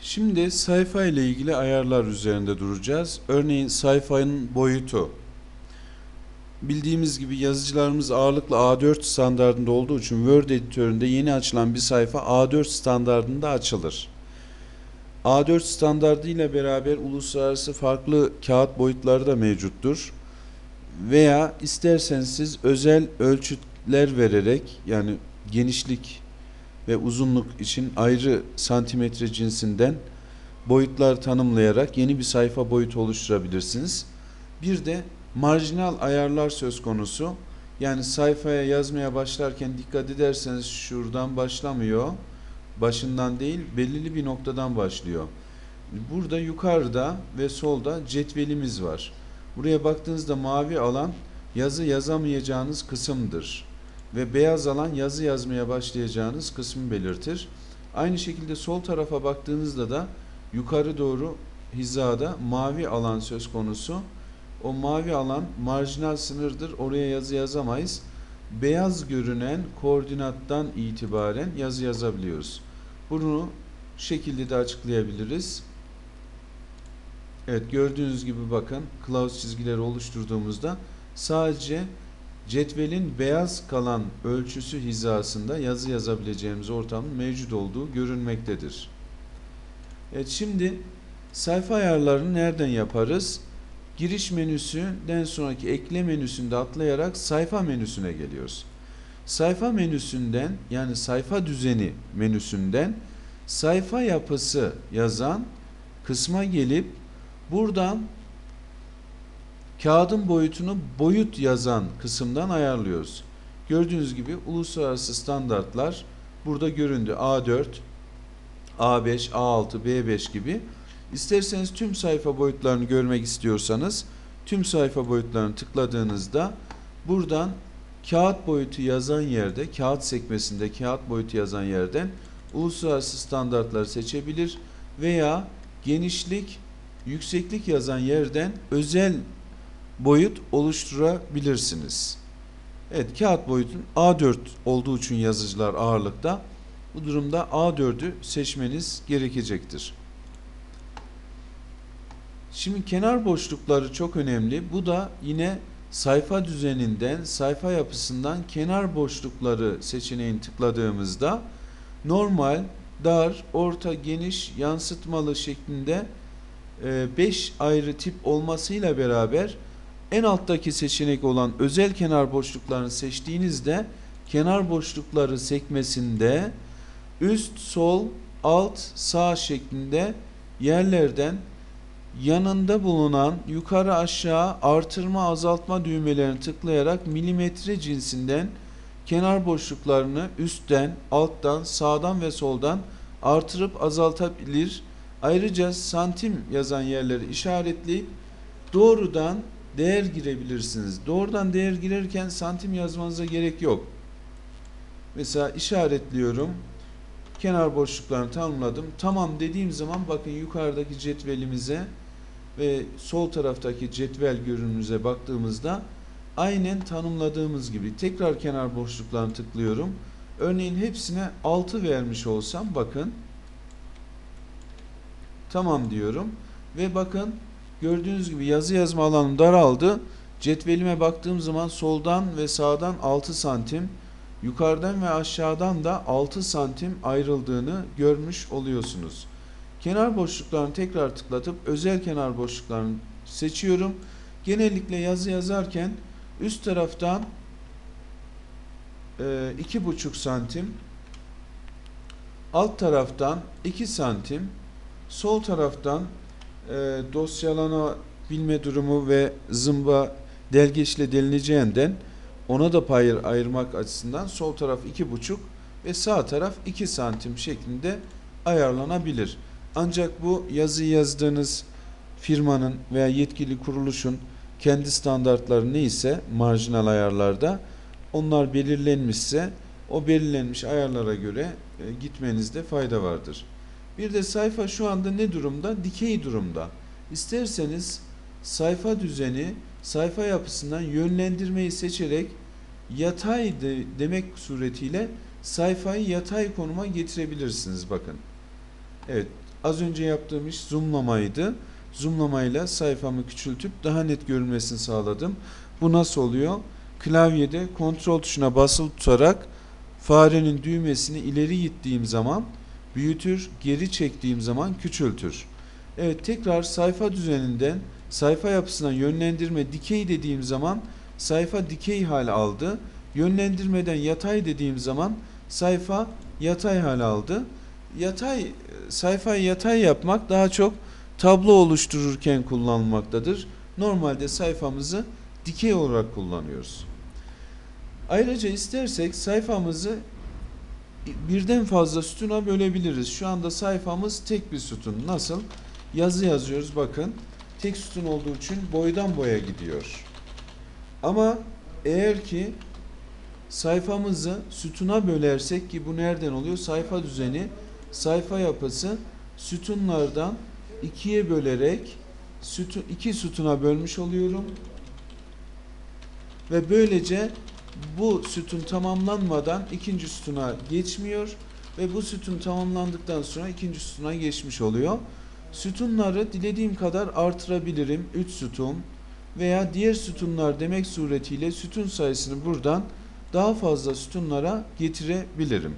Şimdi sayfa ile ilgili ayarlar üzerinde duracağız. Örneğin sayfanın boyutu. Bildiğimiz gibi yazıcılarımız ağırlıklı A4 standartında olduğu için Word editöründe yeni açılan bir sayfa A4 standartında açılır. A4 standardı ile beraber uluslararası farklı kağıt boyutları da mevcuttur. Veya isterseniz siz özel ölçütler vererek yani genişlik ve uzunluk için ayrı santimetre cinsinden boyutlar tanımlayarak yeni bir sayfa boyutu oluşturabilirsiniz. Bir de marjinal ayarlar söz konusu. Yani sayfaya yazmaya başlarken dikkat ederseniz şuradan başlamıyor. Başından değil belirli bir noktadan başlıyor. Burada yukarıda ve solda cetvelimiz var. Buraya baktığınızda mavi alan yazı yazamayacağınız kısımdır ve beyaz alan yazı yazmaya başlayacağınız kısmı belirtir. Aynı şekilde sol tarafa baktığınızda da yukarı doğru hizada mavi alan söz konusu. O mavi alan marjinal sınırdır. Oraya yazı yazamayız. Beyaz görünen koordinattan itibaren yazı yazabiliyoruz. Bunu şekilde de açıklayabiliriz. Evet gördüğünüz gibi bakın kılavuz çizgileri oluşturduğumuzda sadece cetvelin beyaz kalan ölçüsü hizasında yazı yazabileceğimiz ortamın mevcut olduğu görünmektedir. Evet şimdi sayfa ayarlarını nereden yaparız? Giriş menüsünden sonraki ekle menüsünde atlayarak sayfa menüsüne geliyoruz. Sayfa menüsünden yani sayfa düzeni menüsünden sayfa yapısı yazan kısma gelip buradan kağıdın boyutunu boyut yazan kısımdan ayarlıyoruz. Gördüğünüz gibi uluslararası standartlar burada göründü. A4, A5, A6, B5 gibi. İsterseniz tüm sayfa boyutlarını görmek istiyorsanız tüm sayfa boyutlarını tıkladığınızda buradan kağıt boyutu yazan yerde, kağıt sekmesinde kağıt boyutu yazan yerden uluslararası standartları seçebilir veya genişlik, yükseklik yazan yerden özel boyut oluşturabilirsiniz. Evet kağıt boyutun A4 olduğu için yazıcılar ağırlıkta. Bu durumda A4'ü seçmeniz gerekecektir. Şimdi kenar boşlukları çok önemli. Bu da yine sayfa düzeninden, sayfa yapısından kenar boşlukları seçeneğini tıkladığımızda normal, dar, orta, geniş, yansıtmalı şeklinde 5 ayrı tip olmasıyla beraber en alttaki seçenek olan özel kenar boşluklarını seçtiğinizde kenar boşlukları sekmesinde üst, sol, alt, sağ şeklinde yerlerden yanında bulunan yukarı aşağı artırma azaltma düğmelerini tıklayarak milimetre cinsinden kenar boşluklarını üstten, alttan, sağdan ve soldan artırıp azaltabilir. Ayrıca santim yazan yerleri işaretleyip doğrudan değer girebilirsiniz. Doğrudan değer girerken santim yazmanıza gerek yok. Mesela işaretliyorum. Kenar boşluklarını tanımladım. Tamam dediğim zaman bakın yukarıdaki cetvelimize ve sol taraftaki cetvel görünümüze baktığımızda aynen tanımladığımız gibi tekrar kenar boşluklarını tıklıyorum. Örneğin hepsine 6 vermiş olsam bakın tamam diyorum ve bakın gördüğünüz gibi yazı yazma alanım daraldı. Cetvelime baktığım zaman soldan ve sağdan 6 santim yukarıdan ve aşağıdan da 6 santim ayrıldığını görmüş oluyorsunuz. Kenar boşluklarını tekrar tıklatıp özel kenar boşluklarını seçiyorum. Genellikle yazı yazarken üst taraftan e, iki buçuk santim alt taraftan 2 santim sol taraftan e, dosyalana bilme durumu ve zımba delgeçle delineceğinden ona da pay ayırmak açısından sol taraf iki buçuk ve sağ taraf 2 santim şeklinde ayarlanabilir. Ancak bu yazı yazdığınız firmanın veya yetkili kuruluşun kendi standartları neyse marjinal ayarlarda onlar belirlenmişse o belirlenmiş ayarlara göre e, gitmenizde fayda vardır. Bir de sayfa şu anda ne durumda? Dikey durumda. İsterseniz sayfa düzeni, sayfa yapısından yönlendirmeyi seçerek yatay de, demek suretiyle sayfayı yatay konuma getirebilirsiniz bakın. Evet Az önce yaptığım iş zoomlamaydı. Zoomlamayla sayfamı küçültüp daha net görünmesini sağladım. Bu nasıl oluyor? Klavyede kontrol tuşuna basılı tutarak farenin düğmesini ileri gittiğim zaman büyütür, geri çektiğim zaman küçültür. Evet tekrar sayfa düzeninden sayfa yapısına yönlendirme dikey dediğim zaman sayfa dikey hal aldı. Yönlendirmeden yatay dediğim zaman sayfa yatay hal aldı. Yatay sayfayı yatay yapmak daha çok tablo oluştururken kullanılmaktadır. Normalde sayfamızı dikey olarak kullanıyoruz. Ayrıca istersek sayfamızı birden fazla sütuna bölebiliriz. Şu anda sayfamız tek bir sütun. Nasıl? Yazı yazıyoruz bakın. Tek sütun olduğu için boydan boya gidiyor. Ama eğer ki sayfamızı sütuna bölersek ki bu nereden oluyor? Sayfa düzeni, sayfa yapısı sütunlardan ikiye bölerek sütun, iki sütuna bölmüş oluyorum. Ve böylece bu sütun tamamlanmadan ikinci sütuna geçmiyor ve bu sütun tamamlandıktan sonra ikinci sütuna geçmiş oluyor. Sütunları dilediğim kadar artırabilirim. 3 sütun veya diğer sütunlar demek suretiyle sütun sayısını buradan daha fazla sütunlara getirebilirim.